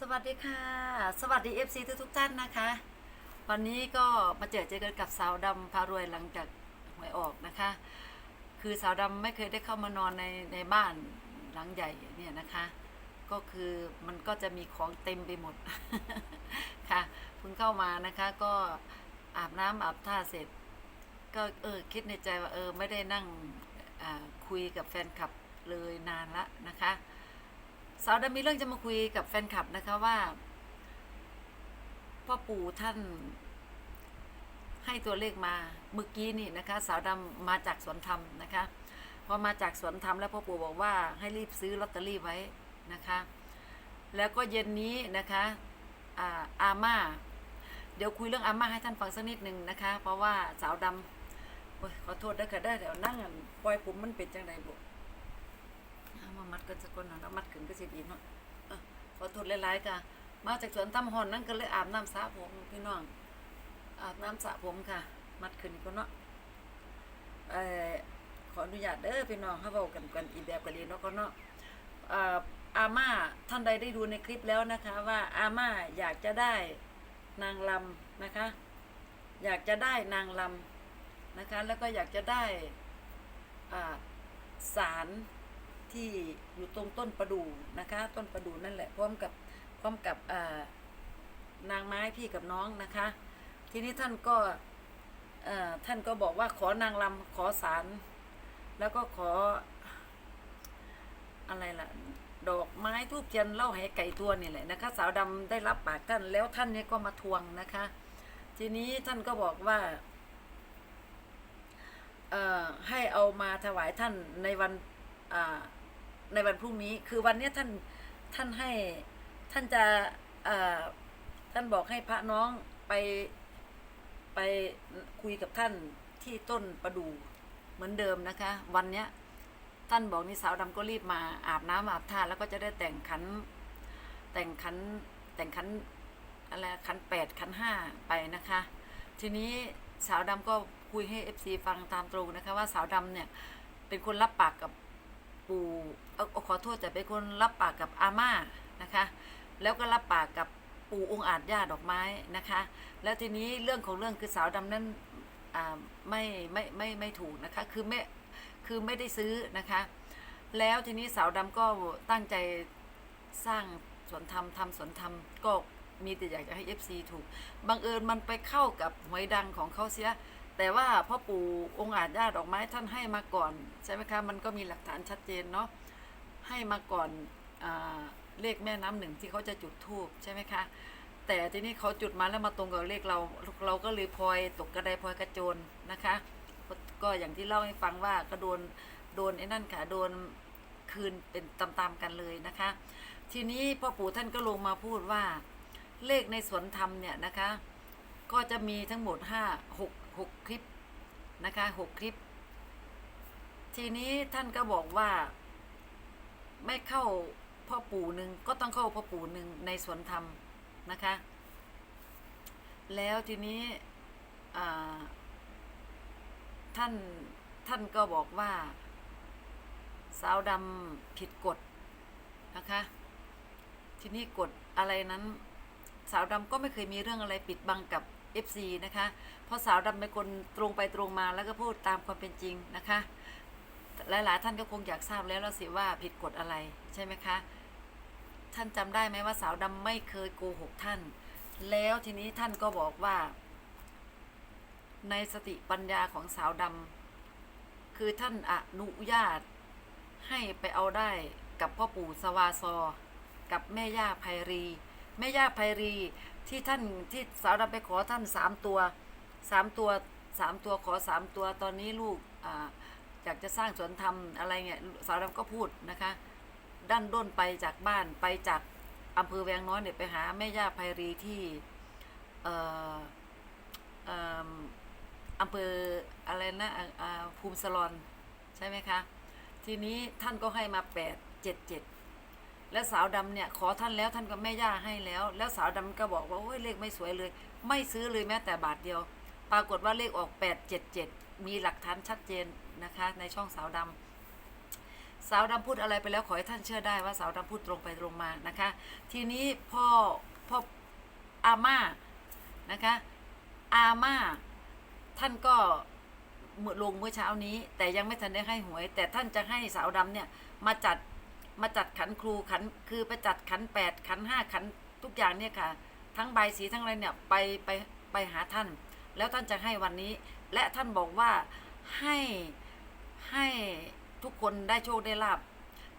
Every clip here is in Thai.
สวัสดีค่ะ สวัสดี FC ทุกทุกท่านนะคะ วันนี้ก็มาเจอเจอกันกับสาวดำพารวยหลังจากหวยออกนะคะ คือสาวดำไม่เคยได้เข้ามานอนในในบ้านหลังใหญ่เนี่ยนะคะ ก็คือมันก็จะมีของเต็มไปหมดค่ะเพิ่งเข้ามานะคะก็อาบน้ำอาบท่าเสร็จ ก็เออคิดในใจว่าเออไม่ได้นั่งคุยกับแฟนคลับเลยนานละนะคะ สาวดำมีเรื่องจะมาคุยกับแฟนคลับนะคะว่าพ่อปู่ท่านให้ตัวเลขมาเมื่อกี้นี่นะคะ สาวดำมาจากสวนธรรมนะคะพอมาจากสวนธรรมแล้วพ่อปู่บอกว่าให้รีบซื้อลอตเตอรี่ไว้นะคะ แล้วก็เย็นนี้นะคะอาอาม่า เดี๋ยวคุยเรื่องอาม่าให้ท่านฟังสักนิดหนึ่งนะคะ เพราะว่าสาวดำขอโทษด้วยค่ะได้เดี๋ยวนั่งปล่อยผมมันเป็นจังไดบุ มามัดกันสักคนหน่อยเนาะมัดขึ้นก็สิดีเนาะเออขอโทษหลายๆค่ะมาจากสวนตำหอนนั่นก็เลยอาบน้ำสระผมพี่น้อง อาบน้ำสระผมค่ะ มัดขึ้นก็เนาะเอ่อขออนุญาตเด้อพี่น้องเขาเว้ากันกันอีแบบกันเลยเนาะก็เนาะเอ่ออาม่าท่านใดได้ดูในคลิปแล้วนะคะ ว่าอาม่าอยากจะได้นางลำนะคะ อยากจะได้นางลำนะคะ แล้วก็อยากจะได้อ่าสาร ที่อยู่ตรงต้นประดู่นะคะ ต้นประดู่นั่นแหละพร้อมกับพร้อมกับนางไม้พี่กับน้องนะคะ ทีนี้ท่านก็ท่านก็บอกว่าขอนางลำขอสารแล้วก็ขอ อะไรล่ะ ดอกไม้ทูบเทียนเล่าให้ไก่ตัวนี่แหละนะคะ สาวดำได้รับปากท่านแล้วท่านเนี่ยก็มาทวงนะคะ ทีนี้ท่านก็บอกว่าให้เอามาถวายท่านในวันอ ในวันพรุ่งนี้คือวันนี้ท่านท่านให้ท่านจะท่านบอกให้พระน้องไปไปคุยกับท่านที่ต้นประดู่เหมือนเดิมนะคะ วันเนี้ยท่านบอกนี่สาวดำก็รีบมาอาบน้ำอาบท่าแล้วก็จะได้แต่งขันแต่งขันแต่งขันอะไรขันแปดขันห้าไปนะคะ ทีนี้สาวดำก็คุยให้เอฟซีฟังตามตรงนะคะว่าสาวดำเนี่ยเป็นคนรับปากกับ ปู่เออขอโทษแต่เป็นคนรับปากกับอาม่านะคะ แล้วก็รับปากกับปู่องค์อาจย่าดอกไม้นะคะ แล้วทีนี้เรื่องของเรื่องคือสาวดำนั้นอ่าไม่ไม่ไม่ไม่ถูกนะคะ คือไม่คือไม่ได้ซื้อนะคะ แล้วทีนี้สาวดำก็ตั้งใจสร้างสวนธรรมทำสวนธรรมก็มีแต่อยากจะให้ FC ถูก บังเอิญมันไปเข้ากับหวยดังของเขาเสีย แต่ว่าพ่อปู่องค์อาจญาดอกไม้ท่านให้มาก่อน ใช่ไหมคะมันก็มีหลักฐานชัดเจนเนาะให้มาก่อนอเลขแม่น้ำหนึ่งที่เขาจะจุดทูบใช่ไหมคะ แต่ทีนี้เขาจุดมาแล้วมาตรงกับเลขเราเราก็เลยพลอยตกกระไดพลอยกระโจนนะคะ ก็ก็อย่างที่เล่าให้ฟังว่าก็โดนโดนไอ้นั่นค่ะโดนคืนเป็นตามๆกันเลยนะคะ ทีนี้พ่อปู่ท่านก็ลงมาพูดว่าเลขในสวนธรรมเนี่ยนะคะ ก็จะมีทั้งหมดห้าหก หกคลิปนะคะหกคลิป ทีนี้ท่านก็บอกว่า ไม่เข้าพ่อปู่หนึ่งก็ต้องเข้าพ่อปู่หนึ่งในสวนธรรมนะคะ แล้วทีนี้ท่านท่านก็บอกว่า สาวดำผิดกฎนะคะ ทีนี้กฎอะไรนั้น สาวดำก็ไม่เคยมีเรื่องอะไรปิดบังกับ FC นะคะเพราะสาวดำเป็นคนตรงไปตรงมาแล้วก็พูดตามความเป็นจริงนะคะ หลายๆท่านก็คงอยากทราบแล้วล้วสิว่าผิดกฎอะไรใช่ไหมคะ ท่านจำได้ไหมว่าสาวดำไม่เคยโกหกท่าน แล้วทีนี้ท่านก็บอกว่า ในสติปัญญาของสาวดำคือท่านอนุญาตให้ไปเอาได้กับพ่อปู่สวาซอ กับแม่ย่าไพรี แม่ย่าไพรี ที่ท่านที่สาวดำไปขอท่านสามตัวสามตัวสามตัวขอสามตัวตอนนี้ลูกออยากจะสร้างสวนธรรมอะไรเงี้ยสาวดำก็พูดนะคะ ด้านด้นไปจากบ้านไปจากอำเภอแวงน้อยเนี่ยไปหาแม่ย่าไพรีที่อำเภออะไรนะอ่าภูมิสลอนใช่ไหมคะ ทีนี้ท่านก็ให้มาแปดเจ็ดเจ็ด แล้วสาวดำเนี่ยขอท่านแล้วท่านก็แม่ย่าให้แล้ว แล้วสาวดำก็บอกว่าโอ้ยเลขไม่สวยเลย ไม่ซื้อเลยแม้แต่บาทเดียว ปรากฏว่าเลขออกแปดเจ็ดเจ็ดมีหลักฐานชัดเจนนะคะ ในช่องสาวดำสาวดำพูดอะไรไปแล้วขอให้ท่านเชื่อได้ว่าสาวดำพูดตรงไปตรงมานะคะ ทีนี้พ่อพ่ออาม่านะคะ อาม่าท่านก็เมื่อลงเมื่อเช้านี้ แต่ยังไม่ทันได้ให้หวย แต่ท่านจะให้สาวดำเนี่ยมาจัด มาจัดขันครูขันคือไปจัดขันแปดขันห้าขันทุกอย่างเนี่ยค่ะ ทั้งใบสีทั้งอะไรเนี่ยไปไปไปหาท่าน แล้วท่านจะให้วันนี้ และท่านบอกว่าให้ให้ทุกคนได้โชคได้ลาบ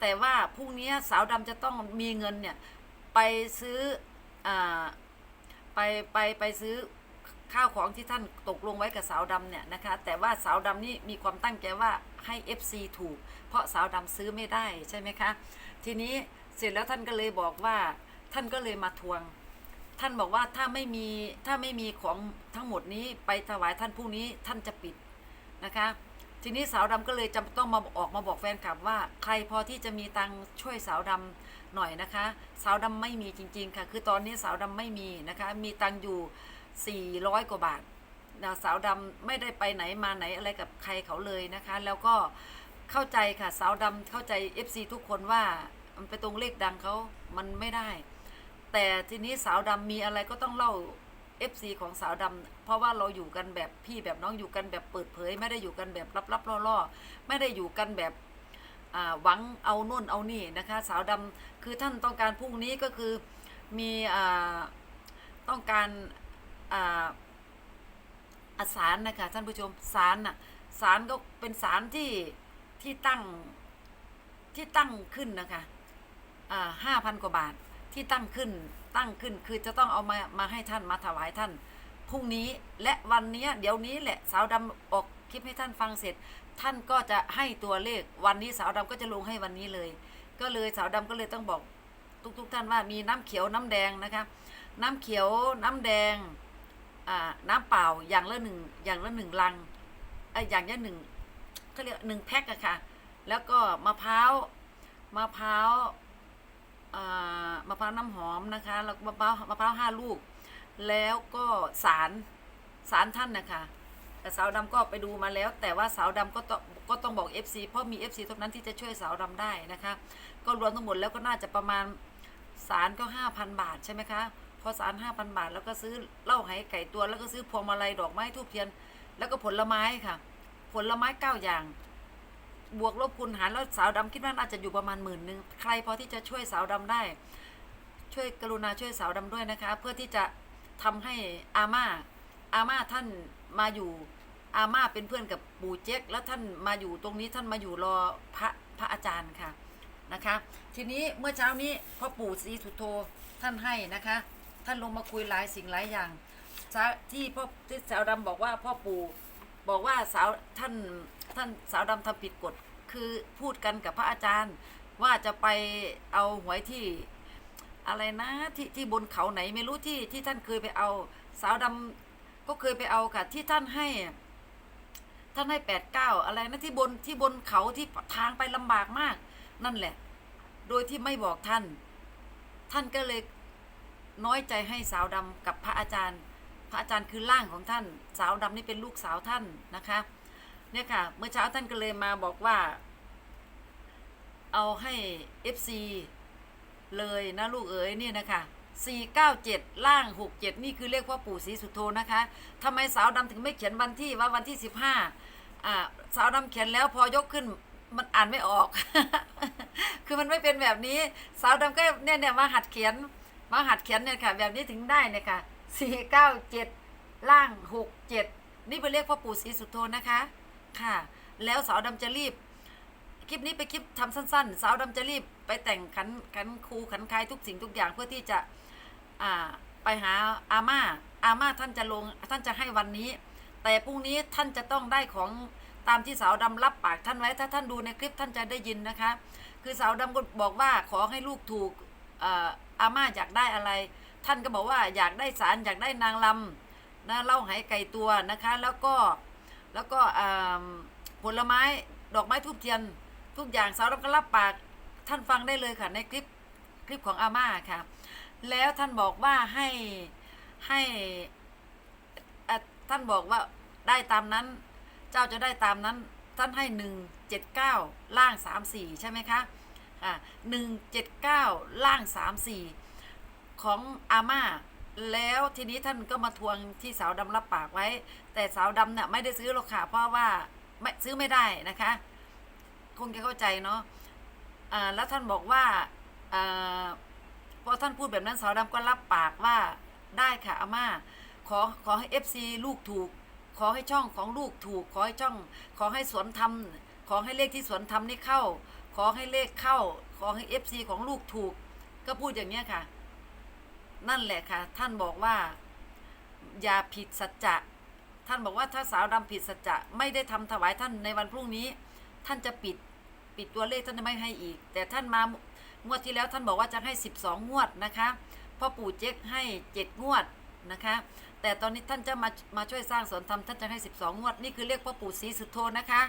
แต่ว่าพรุ่งนี้สาวดำจะต้องมีเงินเนี่ยไปซื้ออาไปไปไปซื้อข้าวของที่ท่านตกลงไว้กับสาวดำเนี่ยนะคะ แต่ว่าสาวดำนี่มีความตั้งใจว่า ให้ FC ถูก เพราะสาวดำซื้อไม่ได้ใช่ไหมคะ ทีนี้เสร็จแล้วท่านก็เลยบอกว่าท่านก็เลยมาทวง ท่านบอกว่าถ้าไม่มีถ้าไม่มีของทั้งหมดนี้ไปถวายท่านพรุ่งนี้ท่านจะปิดนะคะ ทีนี้สาวดำก็เลยจำต้องมาออกมาบอกแฟนคลับว่า ใครพอที่จะมีตังค์ช่วยสาวดำหน่อยนะคะ สาวดำไม่มีจริงๆค่ะ คือตอนนี้สาวดำไม่มีนะคะ มีตังค์อยู่ 400 กว่าบาท สาวดำไม่ได้ไปไหนมาไหนอะไรกับใครเขาเลยนะคะ แล้วก็เข้าใจค่ะสาวดำเข้าใจ FC ทุกคนว่ามันไปตรงเลขดังเขามันไม่ได้ แต่ทีนี้สาวดำมีอะไรก็ต้องเล่า FC ของสาวดำเพราะว่าเราอยู่กันแบบพี่แบบน้องอยู่กันแบบเปิดเผย ไม่ได้อยู่กันแบบลับๆล่อๆไม่ได้อยู่กันแบบหวังเอาน่นเอานี่นะคะ สาวดำคือท่านต้องการพรุ่งนี้ก็คือมีอต้องการ อสารนะคะท่านผู้ชมสารน่ะสารก็เป็นสารที่ที่ตั้งที่ตั้งขึ้นนะคะห้าพันกว่าบาทที่ตั้งขึ้นตั้งขึ้นคือจะต้องเอามามาให้ท่านมาถวายท่านพรุ่งนี้และวันนี้เดี๋ยวนี้แหละสาวดำออกคลิปให้ท่านฟังเสร็จ ท่านก็จะให้ตัวเลขวันนี้สาวดำก็จะลงให้วันนี้เลย ก็เลยสาวดำก็เลยต้องบอกทุกๆทท่านว่ามีน้ำเขียวน้ำแดงนะคะ น้ำเขียวน้ำแดง น้ำเปล่าอย่างละหนึ่งอย่างละหนึ่งลังไอ้อย่างละหนึ่งเขาเรียกหนึ่งแพ็คอะค่ะ แล้วก็มะพร้าวมะพร้าวมะพร้าวน้ำหอมนะคะแล้วมะพร้าวมะพร้าวห้าลูก แล้วก็สารสารท่านนะคะแต่สาวดำก็ไปดูมาแล้ว แต่ว่าสาวดำก็ต้องก็ต้องบอก FC เพราะมี FC เท่านั้นที่จะช่วยสาวดำได้นะคะ ก็รวมทั้งหมดแล้วก็น่าจะประมาณสารก็ 5,000 บาทใช่ไหมคะ พอสาร5,000บาท แล้วก็ซื้อเหล้าไหไก่ตัวแล้วก็ซื้อพวงมาลัยดอกไม้ทูบเทียน แล้วก็ผลไม้ค่ะ ผลไม้เก้าอย่าง บวกลบคูณหารแล้วสาวดำคิดว่าน่าจะอยู่ประมาณหมื่นหนึ่งใครพอที่จะช่วยสาวดำได้ ช่วยกรุณาช่วยสาวดำด้วยนะคะ เพื่อที่จะทำให้อาม่าอาม่าท่านมาอยู่อาม่าเป็นเพื่อนกับปู่เจ๊กแล้วท่านมาอยู่ตรงนี้ท่านมาอยู่รอพระพระอาจารย์ค่ะนะคะ ทีนี้เมื่อเช้านี้พ่อปู่ศรีสุโธท่านให้นะคะ ท่านลงมาคุยหลายสิ่งหลายอย่างที่พ่อที่สาวดำบอกว่าพ่อปู่บอกว่าสาวท่านท่านสาวดำทำผิดกฎคือพูดกันกับพระอาจารย์ ว่าจะไปเอาหวยที่อะไรนะที่ที่บนเขาไหนไม่รู้ที่ที่ท่านเคยไปเอา สาวดำก็เคยไปเอาค่ะที่ท่านให้ ท่านให้แปดเก้าอะไรนะที่บนที่บนเขาที่ทางไปลำบากมาก นั่นแหละ โดยที่ไม่บอกท่าน ท่านก็เลย น้อยใจให้สาวดำกับพระอาจารย์ พระอาจารย์คือร่างของท่าน สาวดำนี่เป็นลูกสาวท่านนะคะเนี่ยค่ะ เมื่อเช้าท่านก็เลยมาบอกว่า เอาให้ FC เลยนะลูกเอ๋ยนี่นะคะ497 ล่าง 67 นี่คือเลขพ่อปู่ศรีสุโธนะคะทำไมสาวดำถึงไม่เขียนวันที่ว่าวันที่ 15อ่าสาวดำเขียนแล้วพอยกขึ้นมันอ่านไม่ออก คือมันไม่เป็นแบบนี้ สาวดำก็เนี่ยเนี่ยมาหัดเขียน มาหัดเขียนเนี่ยค่ะ แบบนี้ถึงได้เนี่ยค่ะ497ล่าง67นี่เป็นเลขพ่อปู่ศรีสุโธนะคะค่ะ แล้วสาวดำจะรีบ คลิปนี้ไปคลิปทำสั้น ๆ สาวดำจะรีบไปแต่งขันขันครูขันคายทุกสิ่งทุกอย่างเพื่อที่จะอ่าไปหาอาม่าอาม่าท่านจะลงท่านจะให้วันนี้ แต่พรุ่งนี้ท่านจะต้องได้ของตามที่สาวดำรับปากท่านไว้ถ้าท่านดูในคลิปท่านจะได้ยินนะคะ คือสาวดำก็บอกว่าขอให้ลูกถูก อาม่าอยากได้อะไร ท่านก็บอกว่าอยากได้สารอยากได้นางลำนะเล่าไหไก่ตัวนะคะ แล้วก็แล้วก็ผลไม้ดอกไม้ทูบเทียน ทุกอย่างสาวดำก็รับปากท่านฟังได้เลยค่ะในคลิปคลิปของอาม่าค่ะ แล้วท่านบอกว่าให้ให้ท่านบอกว่าได้ตามนั้น เจ้าจะได้ตามนั้น ท่านให้หนึ่งเจ็ดเก้าล่างสามสี่ใช่ไหมคะ อ่าหนึ่งเจ็ดเก้าล่างสามสี่ของอาม่าแล้วทีนี้ท่านก็มาทวงที่สาวดำรับปากไว้ แต่สาวดำเนี่ยไม่ได้ซื้อหรอกค่ะเพราะว่าไม่ซื้อไม่ได้นะคะ คงจะเข้าใจเนาะอ่าแล้วท่านบอกว่าอพอท่านพูดแบบนั้นสาวดำก็รับปากว่าได้ค่ะอาม่าขอขอให้ FC ลูกถูก ขอให้ช่องของลูกถูก ขอให้ช่อง ขอให้สวนทำขอให้เลขที่สวนทำนี่เข้า ขอให้เลขเข้า ขอให้ FC ของลูกถูก ก็พูดอย่างเนี้ยค่ะ นั่นแหละค่ะ ท่านบอกว่า อย่าผิดสัจจะท่านบอกว่าถ้าสาวดำผิดสัจจะไม่ได้ทำถวายท่านในวันพรุ่งนี้ ท่านจะปิดปิดตัวเลขท่านจะไม่ให้อีก แต่ท่านมางวดที่แล้วท่านบอกว่าจะให้ 12 งวดนะคะพ่อปู่เจ๊กให้ 7 งวดนะคะ แต่ตอนนี้ท่านจะมามาช่วยสร้างสวนธรรมท่านจะให้ 12 งวด นี่คือเรียกพ่อปู่ศรีสุโธนะคะ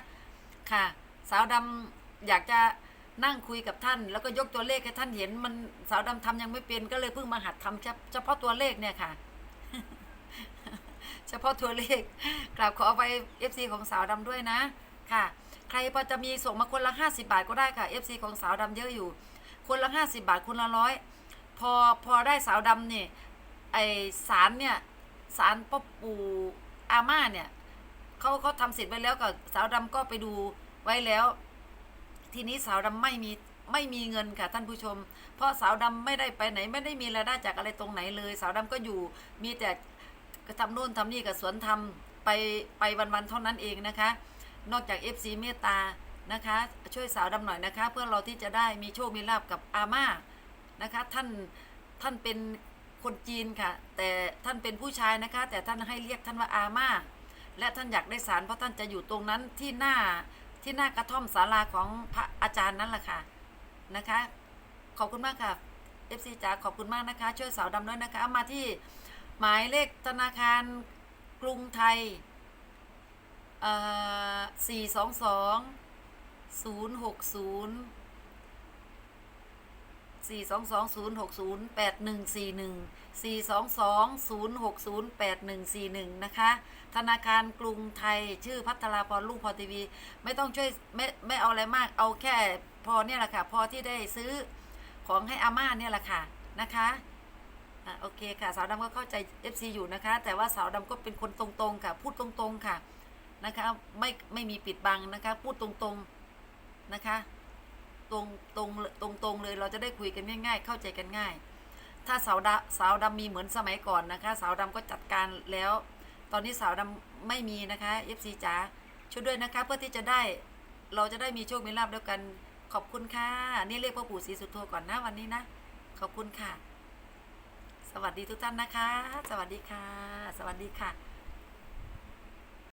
ค่ะ สาวดำ อยากจะนั่งคุยกับท่าน แล้วก็ยกตัวเลขให้ท่านเห็นมันสาวดำทำยังไม่เป็นก็เลยเพิ่งมาหัดทำเฉเฉพาะตัวเลขเนี่ยค่ะ เฉพาะตัวเลขกราบขอไป FC ของสาวดำด้วยนะ ค่ะ ใครพอจะมีส่งมาคนละ50บาทก็ได้ค่ะ FC ของสาวดำเยอะอยู่ คนละ50บาทคนละร้อยพอพอได้สาวดำเนี่ยไอสารเนี่ยสารพ่อปู่อาม่าเนี่ยเขาเขาทำเสร็จไว้แล้วกับสาวดำก็ไปดูไว้แล้ว ทีนี้สาวดำไม่มีไม่มีเงินค่ะท่านผู้ชม เพราะสาวดำไม่ได้ไปไหน ไม่ได้มีรายได้จากอะไรตรงไหนเลย สาวดำก็อยู่มีแต่ทำโน่นทำนี่กับสวนทำไปไปวันๆเท่านั้นเองนะคะ นอกจาก FC เมตตานะคะ ช่วยสาวดำหน่อยนะคะ เพื่อเราที่จะได้มีโชคมีลาบกับอาม่านะคะ ท่านท่านเป็นคนจีนค่ะ แต่ท่านเป็นผู้ชายนะคะ แต่ท่านให้เรียกท่านว่าอาม่าและท่านอยากได้สารเพราะท่านจะอยู่ตรงนั้นที่หน้า ที่หน้ากระท่อมศาลาของพระอาจารย์นั่นแหละค่ะนะคะ ขอบคุณมากค่ะ FC จ๋าขอบคุณมากนะคะ ช่วยสาวดำด้วยนะคะ มาที่หมายเลขธนาคารกรุงไทยสี่สองสองศูนย์หกศูนย์สี่สองสองศูนย์หกศูนย์แปดหนึ่งสี่หนึ่ง สี่สองสองศูนย์หกศูนย์แปดหนึ่งสี่หนึ่งนะคะ ธนาคารกรุงไทยชื่อพัทราพรลุงพอทีวี ไม่ต้องช่วยไม่ไม่เอาอะไรมาก เอาแค่พอเนี่ยแหละค่ะ พอที่ได้ซื้อของให้อาม่าเนี่ยแหละค่ะนะคะอะโอเคค่ะ สาวดำก็เข้าใจ FC อยู่นะคะ แต่ว่าสาวดำก็เป็นคนตรงๆค่ะ พูดตรงๆค่ะนะคะไม่ไม่มีปิดบังนะคะ พูดตรงๆนะคะ ตรงตรงตรงตรงๆเลยเราจะได้คุยกันง่ายๆ เข้าใจกันง่าย ถ้าสาวดำสาวดำมีเหมือนสมัยก่อนนะคะ สาวดำก็จัดการแล้ว ตอนนี้สาวดำไม่มีนะคะ FC จ๋าช่วยด้วยนะคะ เพื่อที่จะได้เราจะได้มีโชคมีลาบด้วยกันขอบคุณค่ะ นี่เรียกพ่อปู่ศรีสุโธก่อนนะวันนี้นะ ขอบคุณค่ะ สวัสดีทุกท่านนะคะ สวัสดีค่ะ สวัสดีค่ะ